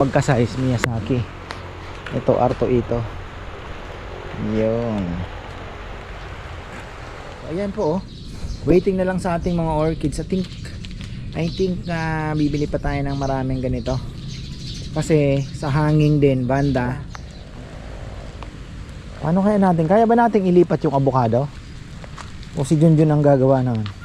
Pagka-size Miyazaki. Ito Arto ito. Yun. Ayan po oh. Waiting na lang sa ating mga orchids. I think I think na bibili pa tayo ng maraming ganito. Kasi sa hanging din, banda. Paano kaya natin? Kaya ba nating ilipat yung avocado? O si Junjun ang gagawa naman?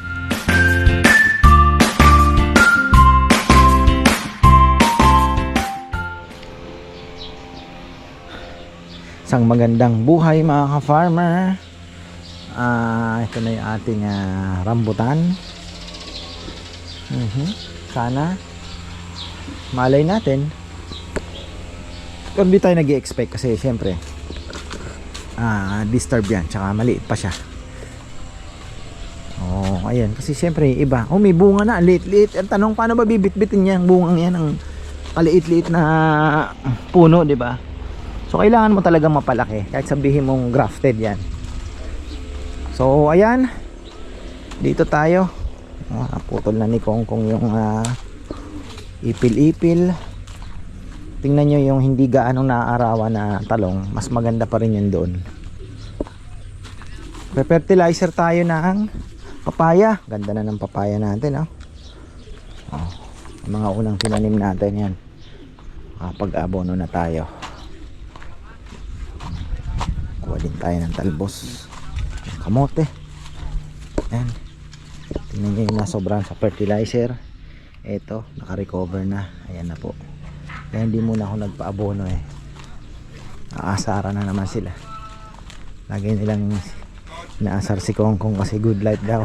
Isang magandang buhay mga ka-farmer. Ah, ito na yung ating ah, rambutan. Mhm. Sana malay natin. Hindi tayo nag expect kasi syempre ah, disturb yan tsaka maliit pa siya. Oh, ayan. Kasi syempre iba. Oh, may bunga na. Liit-liit. Ang tanong, paano ba bibit-bitin niya ang bungang yan ng kaliit-liit na puno, di ba? So, kailangan mo talaga mapalaki. Kahit sabihin mong grafted yan. So, ayan. Dito tayo. Ah, na ni Kongkong yung ah, ipil-ipil. Tingnan nyo yung hindi gaano naaarawan na talong. Mas maganda pa rin yun doon. Pe-fertilizer tayo ng papaya. Ganda na ng papaya natin, oh. oh mga unang tinanim natin yan. Kapag-abono na tayo. Kuha din tayo ng talbos. Kamote. Ayan. Tingnan nyo yung nasobran sa fertilizer. Ito, naka-recover na. Ayan na po. Kaya hindi muna ako nagpa-abono eh. Aasara na naman sila. Lagi nilang inaasar si Kongkong kasi good life daw.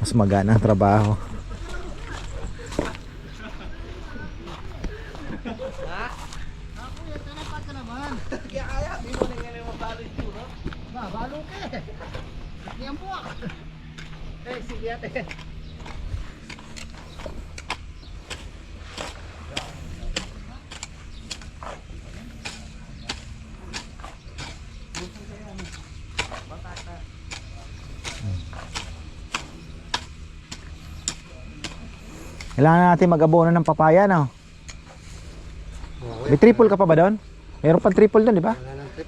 Mas magana ang trabaho. Kailangan natin mag-abono ng papaya, no? May triple ka pa ba doon? Meron pang triple doon, di ba?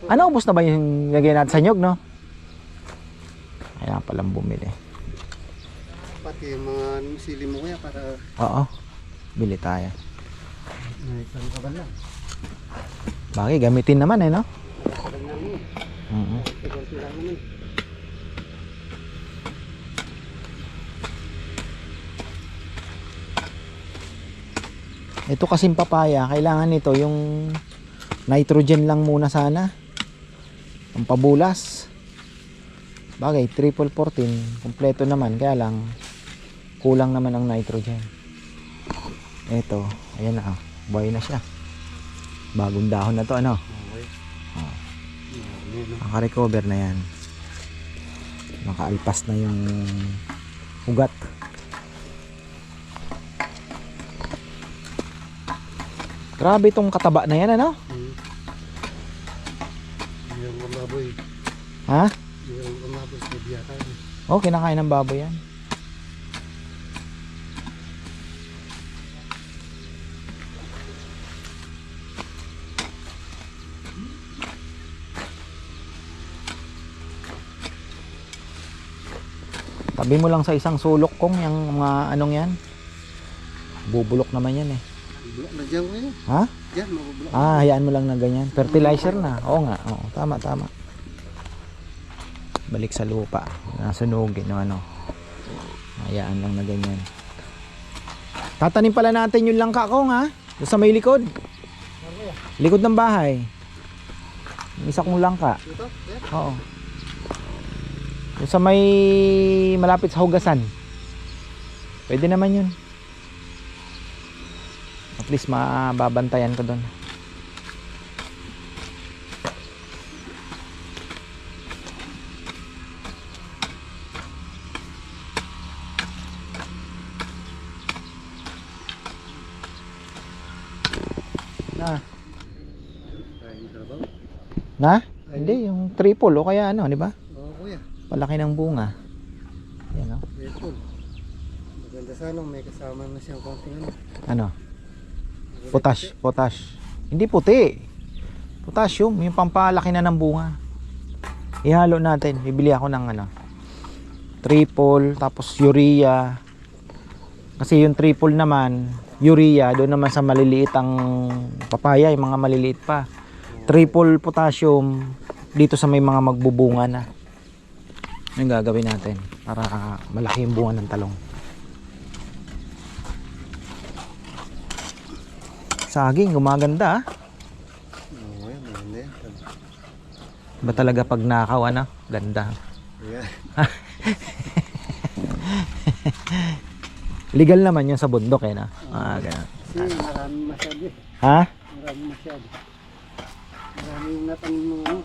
Ano, ubos na ba yung lagay natin sa nyog, no? Kaya palang bumili. Pati yung mga sili mo kuya para Oo. Bili tayo. may isang kaban lang. Bagay, gamitin naman eh, no? Kaban lang yun. Oo. Kunti lang naman. Ito kasing papaya, kailangan nito yung nitrogen lang muna sana. Ang pabulas. Bagay, triple 14, kompleto naman, kaya lang kulang naman ang nitrogen. Ito, ayan na, oh, buhay na siya. Bagong dahon na to, ano? Oh? Naka-recover na yan. Nakaalpas na yung ugat. Grabe itong kataba na yan, ano? Hmm. Yung kamaboy. Ha? Yung kamaboy sa biyata. Oh, kinakain ng baboy yan. Tabi mo lang sa isang sulok kong yung mga anong yan. Bubulok naman yan eh. Na dyan kuya. Ha? Dyan, mabubulak. Ah, hayaan mo lang na ganyan. Fertilizer na. Oo nga. Oo, tama, tama. Balik sa lupa. Nasunugin no ano. Hayaan lang na ganyan. Tatanim pala natin yung langka ko nga. Doon sa may likod. Likod ng bahay. Yung isa kong langka. Ito? Yan. Oo. Doon sa may malapit sa hugasan. Pwede naman yun. At least mababantayan ko doon. Na, na? Hindi, yung triple o kaya ano, di ba? Oo kuya. Palaki ng bunga. Yan o. Ito. Maganda sana may kasama na siyang konting ano. Ano? Potash, potash. Hindi puti. Potassium, yung pampalaki na ng bunga. Ihalo natin. Bibili ako ng ano. Triple, tapos urea. Kasi yung triple naman, urea, doon naman sa maliliit ang papaya, yung mga maliliit pa. Triple potassium, dito sa may mga magbubunga na. Yung gagawin natin para malaki yung bunga ng talong. Saging, gumaganda ah. Oo, yan, maganda yan. Ba talaga pag nakaw, ano? Ganda. Ayan. Legal naman yun sa bundok eh, na? Ah, ganun. Kasi marami masyado eh. Ha? Marami masyado. Marami yung mo ano.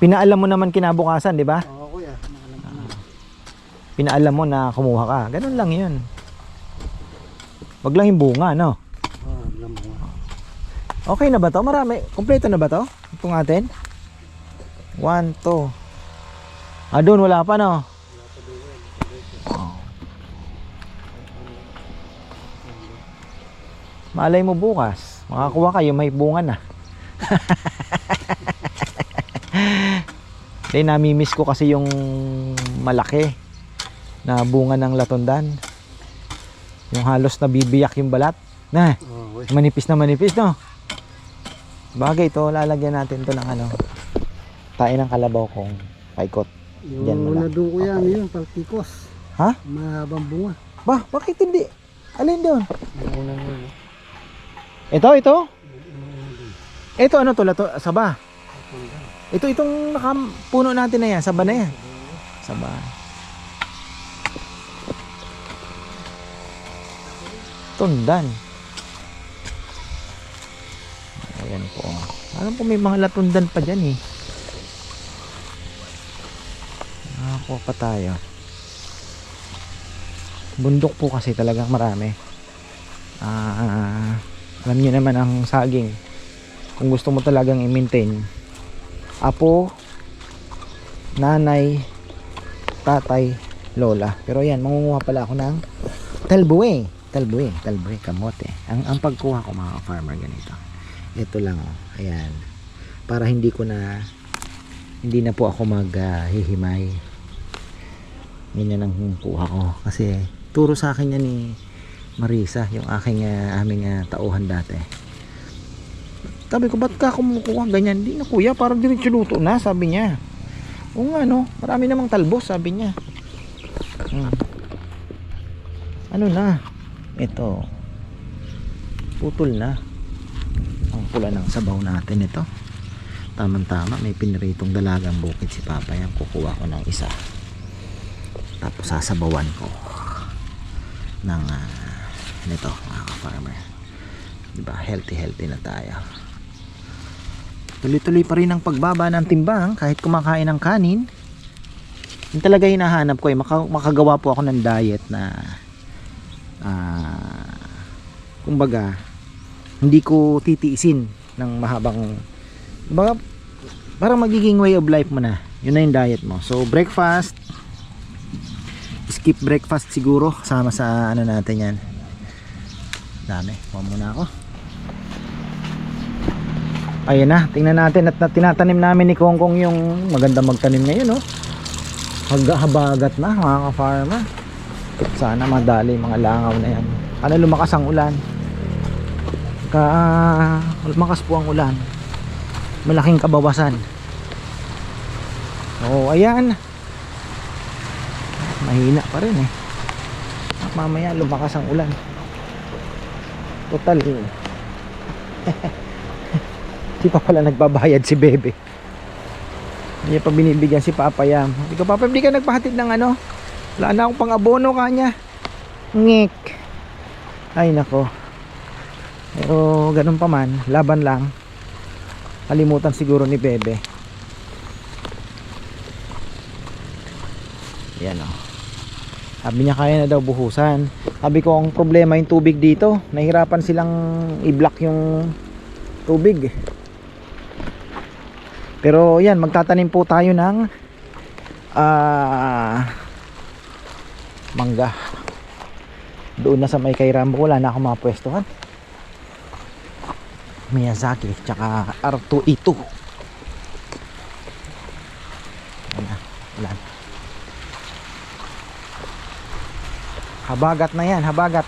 Pinaalam mo naman kinabukasan, di ba? Oo kuya, nakalam ko na. Pinaalam mo na kumuha ka. Ganun lang yun. Wag lang yung bunga, no? Oo, alam mo nga. Okay na ba to? Marami. Kompleto na ba to? Itong atin? One, two. Ah, doon wala pa, no? Oh. Malay mo bukas. Makakuha kayo, may bunga na. Hindi, namimiss ko kasi yung malaki na bunga ng latundan. Yung halos nabibiyak yung balat. Na, kuya. Manipis na manipis, no? Bagay to, lalagyan natin to ng ano. Tayo ng kalabaw kong paikot. Diyan mo Yung lang. doon kuya, ano yun, paltikos. Ha? Mahabang bunga. Ba, bakit hindi? Alin doon? Yung una yun. Ito, ito? Ito, ano to? Lato, saba. Ito, itong nakapuno natin na yan. Saba na yan. Saba. Tundan. Ayan po. Alam po may mga latundan pa dyan eh. Nakakuha pa tayo. Bundok po kasi talagang marami. Ah, alam niyo naman ang saging. Kung gusto mo talagang i-maintain. Apo, nanay, tatay, lola. Pero yan, mangunguha pala ako ng talbuwe. Talbuwe, talbuwe, kamote. Ang, ang pagkuha ko mga farmer ganito. Ito lang, oh. ayan. Para hindi ko na, hindi na po ako maghihimay. Ganyan ang kuha ko. Kasi, turo sa akin yan ni Marisa, yung aking ah, aming ah, tauhan dati. Sabi ko, ba't ka kumukuha ganyan? Hindi na kuya, parang diretso luto na, sabi niya. Oo nga no, marami namang talbos, sabi niya. Hmm. Ano na? Ito. Putol na. Pula ng sabaw natin ito. Tamang-tama, may piniritong dalagang bukid si Papa yan. Kukuha ko ng isa. Tapos sasabawan ko ng ah, nito mga ka-farmer. Diba? Healthy healthy na tayo. Tuloy-tuloy pa rin ang pagbaba ng timbang kahit kumakain ng kanin. Yung talaga hinahanap ko eh. Maka- makagawa po ako ng diet na ah kumbaga hindi ko titiisin ng mahabang baga, parang magiging way of life mo na. Yun na yung diet mo. So breakfast skip breakfast siguro kasama sa ano natin yan. Dami. Kuha muna ako. Ayun na, tingnan natin at, at tinatanim namin ni Kongkong yung maganda magtanim ngayon, no? Maghabagat na, mga ka-farmer. Sana madali mga langaw na yan. Ano lumakas ang ulan? Ka lumakas po ang ulan. Malaking kabawasan. Oo, ayan. Mahina pa rin eh. Mamaya lumakas ang ulan. Total. Di pa pala nagbabayad si Bebe. Hindi pa binibigyan si Papa Yam. Hindi ko Papa, hindi ka nagpahatid ng ano? Wala na akong pang abono kanya. Ngik. Ay nako. Pero ganun pa man, laban lang. Kalimutan siguro ni Bebe. Yan o. Sabi niya kaya na daw buhusan. Sabi ko ang problema yung tubig dito. Nahirapan silang i-block yung tubig. Pero yan, magtatanim po tayo ng ah mangga. Doon na sa may kay Rambo, wala na akong mga pwestuhan. Miyazaki tsaka R2E2 Ayan, ulan habagat na yan habagat.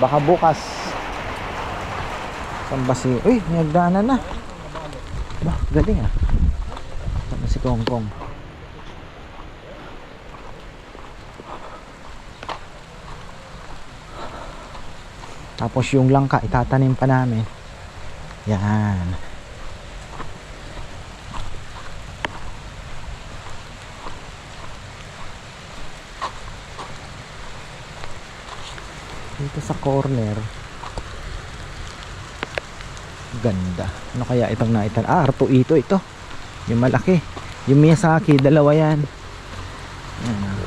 Baka bukas. Saan ba si uy may hagdanan na. Ba galing ah. Saan ba si Kong Kong tapos yung langka itatanim pa namin. Yan. Dito sa corner. Ganda. Ano kaya itong naitan? Ah R2 ito. Ito yung malaki. Yung Miyazaki dalawa yan. Yan,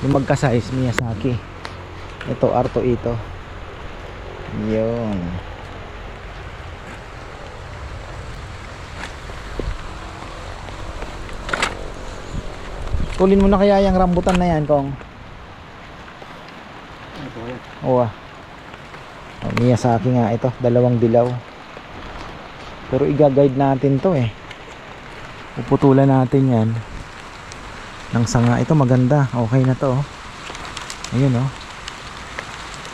yung magka-size Miyazaki. Ito R2 ito yun tulin mo na kaya yung rambutan na yan kong? Oo ah. Oh, Miyazaki nga ito, dalawang dilaw. Pero iga-guide natin to eh. Puputulan natin yan. Ng sanga. Ito maganda. Okay na to oh. Ayun oh.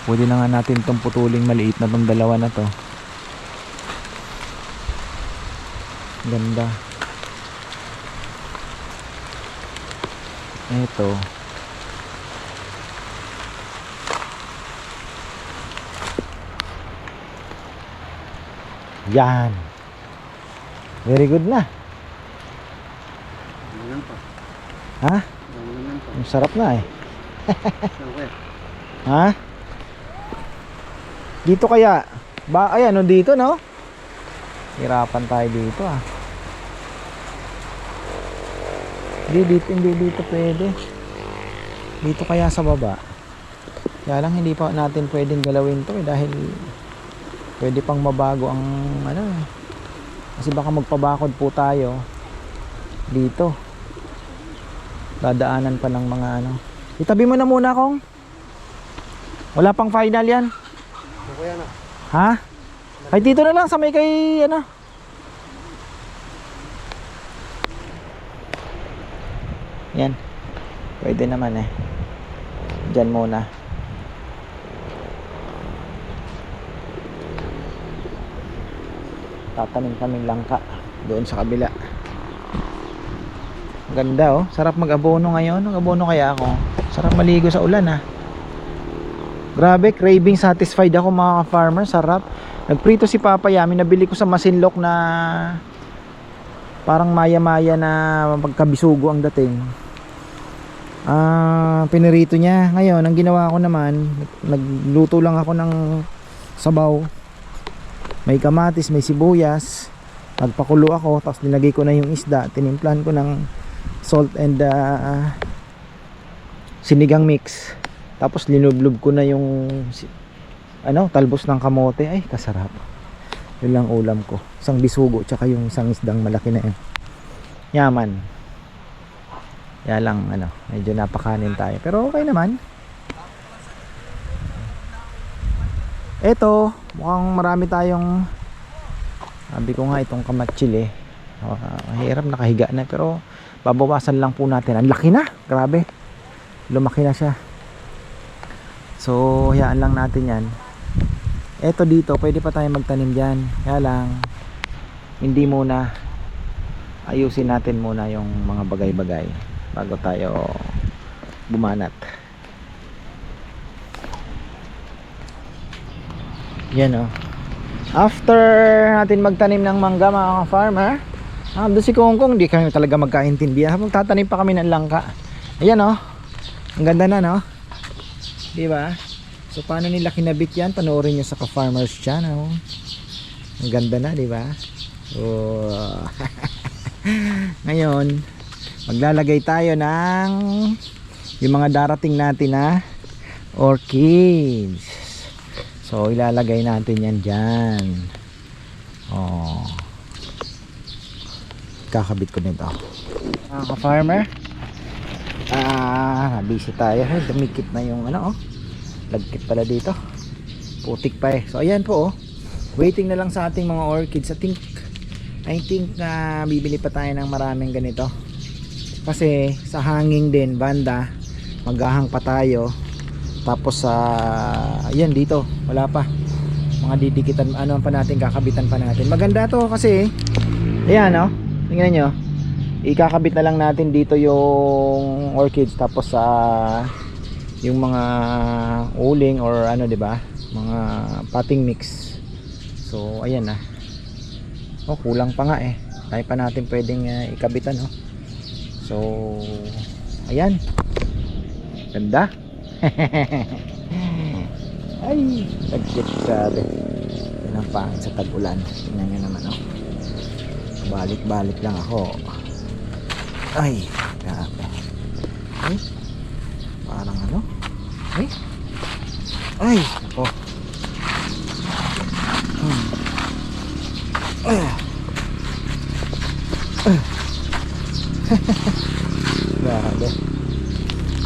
Pwede na nga natin tong putuling maliit na tong dalawa na to. Ganda. Ito. Yan. Very good na. Ha? Ang sarap na eh. Ha? Dito kaya? Ba, ay ano dito no? Hirapan tayo dito ah. Hindi dito, hindi dito pwede. Dito kaya sa baba. Kaya lang hindi pa natin pwedeng galawin to eh dahil pwede pang mabago ang ano eh. Kasi baka magpabakod po tayo dito. Dadaanan pa ng mga ano. Itabi mo na muna kong. Wala pang final yan. Kaya na? Ha? Ay dito na lang sa may kay ano. Yan. Pwede naman eh. Diyan muna. Tatanim kaming langka doon sa kabila. Ganda oh. Sarap mag-abono ngayon. Mag-abono kaya ako. Sarap maligo sa ulan ah. Grabe, craving satisfied ako mga farmer, sarap. Nagprito si Papa Yami, nabili ko sa Masinlok na parang maya-maya na pagkabisugo ang dating. Ah, pinirito niya. Ngayon, ang ginawa ko naman, nagluto lang ako ng sabaw. May kamatis, may sibuyas. Nagpakulo ako, tapos nilagay ko na yung isda. Tinimplan ko ng salt and ah, sinigang mix. Tapos linublob ko na yung ano, talbos ng kamote. Ay, kasarap. Yun lang ulam ko. Isang bisugo tsaka yung isang isdang malaki na yun. Yaman. Kaya lang ano, medyo napakanin tayo. Pero okay naman. Eto, mukhang marami tayong sabi ko nga itong kamatchil eh. Ah, hirap nakahiga na pero babawasan lang po natin. Ang laki na, grabe. Lumaki na siya. So, hayaan lang natin yan. Eto dito, pwede pa tayo magtanim dyan. Kaya lang, hindi muna. Ayusin natin muna yung mga bagay-bagay bago tayo bumanat. Yan o. After natin magtanim ng mangga mga farmer, ah, doon si Kongkong, di kami talaga magkaintindihan. Habang tatanim pa kami ng langka. Ayan o. Ang ganda na no. Di ba? So paano nila kinabit yan? Panoorin nyo sa ka-farmers channel. Ang ganda na, di ba? Oh. Ngayon, maglalagay tayo ng yung mga darating natin na orchids. So ilalagay natin yan dyan. Oh. Kakabit ko nito. Mga ka-farmer, Ah, busy tayo. Ay, dumikit na yung ano oh. Lagkit pala dito. Putik pa eh. So ayan po oh. waiting na lang sa ating mga orchids I think I think na bibili pa tayo ng maraming ganito kasi sa hanging din banda maghahang pa tayo tapos sa yan dito wala pa mga didikitan ano pa natin kakabitan pa natin maganda to kasi ayan no tingnan nyo ikakabit na lang natin dito yung orchids tapos sa yung mga uling or ano 'di ba? Mga potting mix. So ayan na oh kulang pa nga eh. Tayo pa natin pwedeng uh, ikabitan oh so ayan. Ganda. Ay tagkit grabe yan ang sa tag-ulan. Tingnan nyo naman oh. Balik-balik lang ako ay grabe. Ay parang ano? Ay. Ay ako hmm. ah. Ah. grabe.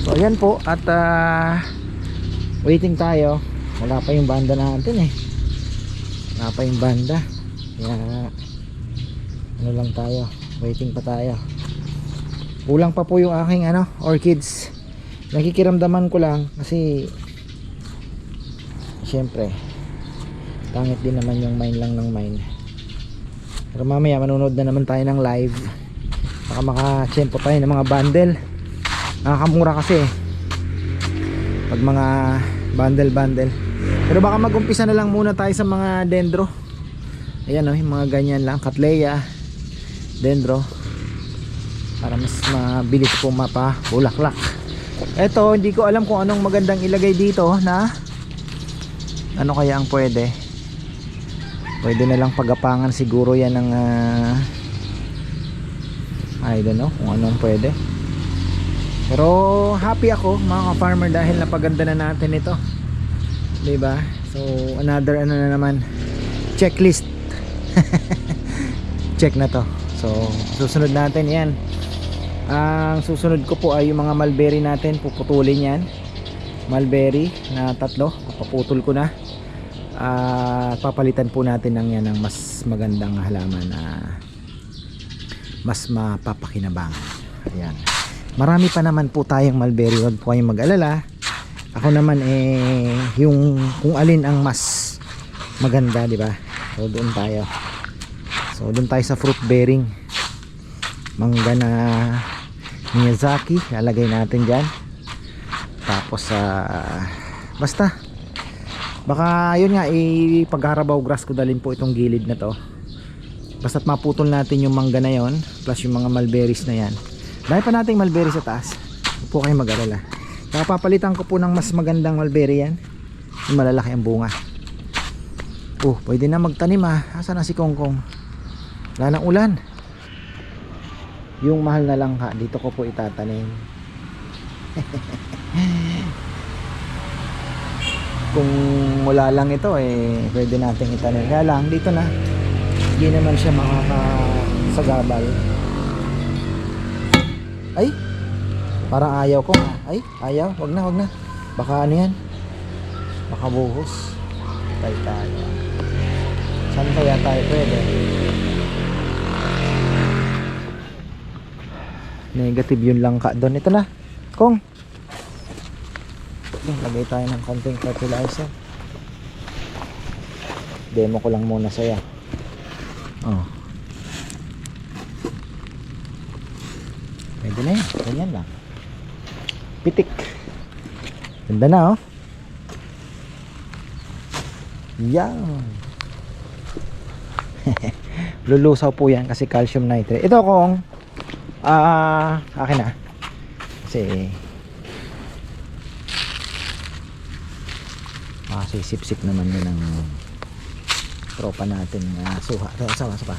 So ayan po at ah, waiting tayo. Wala pa yung banda natin eh. Wala pa yung banda. Kaya ano lang tayo. Waiting pa tayo kulang pa po yung aking ano orchids. Nakikiramdaman ko lang kasi syempre pangit din naman yung mine lang ng mine. Pero mamaya manonood na naman tayo ng live. Baka makachempo tayo ng mga bundle. Nakakamura kasi eh. pag mga bundle bundle. Pero baka magumpisa na lang muna tayo sa mga dendro. Ayan o yung mga ganyan lang. Katleya dendro para mas mabilis po mapa bulaklak eto hindi ko alam kung anong magandang ilagay dito na? Ano kaya ang pwede? Pwede na lang pagapangan siguro yan ng ah, I don't know kung anong pwede. Pero happy ako mga ka-farmer dahil napaganda na natin ito. Ba so another ano na naman checklist. Check na to. So susunod natin yan ang susunod ko po ay yung mga mulberry natin. Puputulin yan. Mulberry na tatlo. Papaputol ko na. At papalitan po natin ng yan ng mas magandang halaman na mas mapapakinabangan. Ayan. Marami pa naman po tayong mulberry. Wag po kayong mag-alala. Ako naman eh yung kung alin ang mas maganda di ba? So doon tayo. So doon tayo sa fruit bearing. Mangga na Miyazaki lalagay natin dyan. Tapos sa basta. Baka yun nga ipag-harabaw grass ko dalhin po itong gilid na to. Basta't maputol natin yung mangga na yon plus yung mga mulberries na yan. Dahil pa nating mulberry sa taas po kayo mag-alala kaya papalitan ko po ng mas magandang mulberry yan. Yung malalaki ang bunga. Oh pwede na magtanim ah. Asa na si Kongkong? Wala ulan yung mahal na lang ha dito ko po itatanim. Kung wala lang ito eh pwede nating itanim. Kaya lang dito na. Hindi naman siya makakasagabal. Ay! Parang ayaw ko ay ayaw. Wag na wag na. Baka ano yan? Baka buhos. Tayo tayo saan kaya tayo pwede negative yun lang ka doon. Ito na Yan, lagay tayo ng konting fertilizer. Demo ko lang muna sa'yo. Oh. Pwede na yun. Ganyan lang. Pitik. Ganda na oh. Yan. Lulusaw po yan kasi calcium nitrate. Ito kung ah akin na. Kasi makasisip-sip naman yun ng tropa natin na suha. Sawa sa pa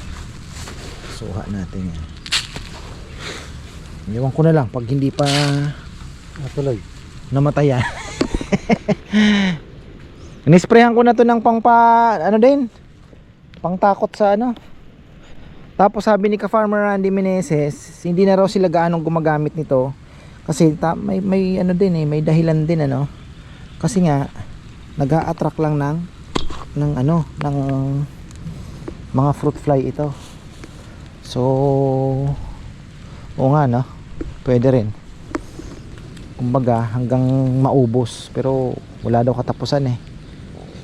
suha natin yan. Iwan ko na lang pag hindi pa Natuloy. namatay yan. Inisprayan ko na to ng pang pa, ano din, pang takot sa ano. Tapos sabi ni ka-farmer Randy Meneses, hindi na raw sila gaanong gumagamit nito. Kasi ta, may, may ano din eh, may dahilan din ano. Kasi nga, nag attract lang ng ng ano, ng mga fruit fly ito. So, oo nga no, pwede rin. Kumbaga hanggang maubos pero wala daw katapusan eh.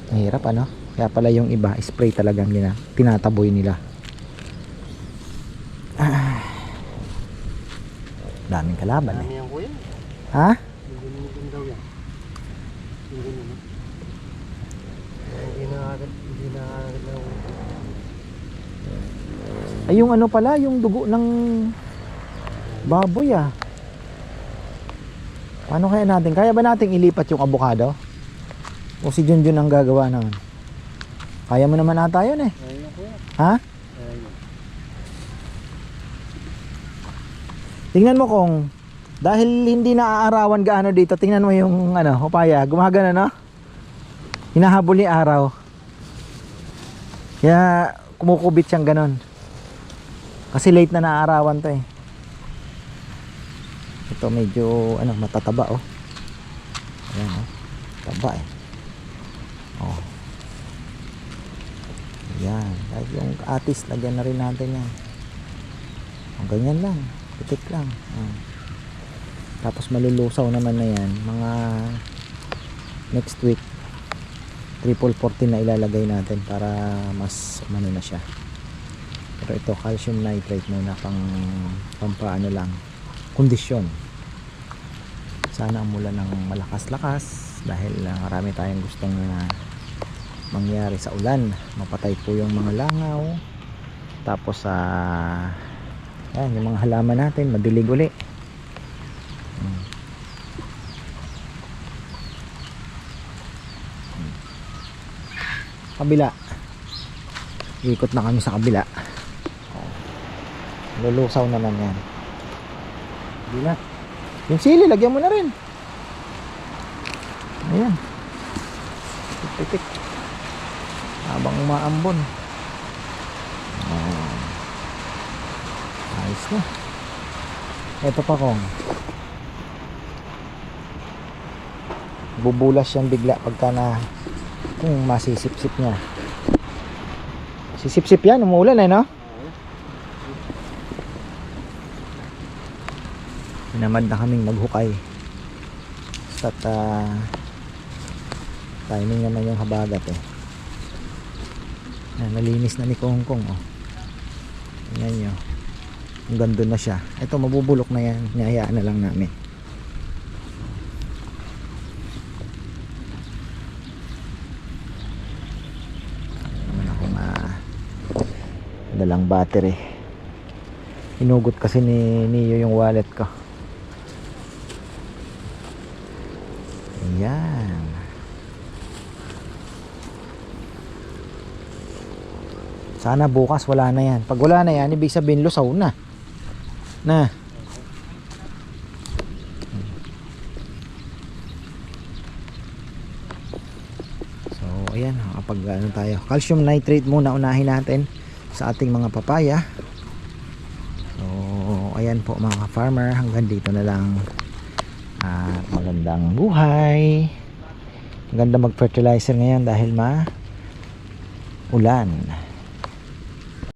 Mahirap ano. Kaya pala yung iba spray talagang gina, tinataboy nila. Ah. Daming kalaban eh. Yan kuya? Ha? Hindi daw yan. Hindi na hindi na Ay yung ano pala, yung dugo ng baboy ah. Paano kaya natin? Kaya ba nating ilipat yung avocado? O si Junjun ang gagawa naman? Kaya mo naman ata yun eh. Ha? Tingnan mo kung dahil hindi naaarawan gaano dito, tingnan mo yung ano, papaya, gumagana no? Hinahabol ni araw. Kaya kumukubit siyang ganon. Kasi late na naaarawan to eh. Ito medyo ano, matataba oh. Ayan oh. Taba eh. Oh. Ayan. Kahit yung atis, lagyan na rin natin yan. Ang ganyan lang. Pitik lang. Oh. Tapos malulusaw naman na yan. Mga next week triple 14 na ilalagay natin para mas ano na siya. Pero ito calcium nitrate muna pang pampaano lang kondisyon. Sana umulan ng malakas-lakas dahil uh, marami tayong gustong uh, mangyari sa ulan. Mapatay po yung mga langaw. Tapos sa Ayan, yung mga halaman natin, madilig uli. Hmm. Kabila. Ikot na kami sa kabila. Lulusaw naman yan. Na. Yung sili, lagyan mo na rin. Ayan. Pitik. Habang umaambon. Ayan. Ayos na. Ito pa kong. Bubulas yan bigla pagka na kung masisip-sip niya. Sisip-sip yan, umuulan eh no? Pinamad na kaming maghukay. At uh, timing naman yung habagat eh. Yan, nalinis na ni Kong Kong oh. Tingnan nyo hanggang doon na siya. Ito mabubulok na yan. Niyayaan na lang namin. Naman ako ma dalang battery. Hinugot kasi ni Neo yung wallet ko. Ayan. Sana bukas wala na yan. Pag wala na yan, ibig sabihin lusaw na. Na. So, ayan. Kapag ano tayo. Calcium nitrate muna unahin natin sa ating mga papaya. So, ayan po mga farmer. Hanggang dito na lang. At magandang buhay. Maganda mag-fertilizer ngayon dahil ma ulan.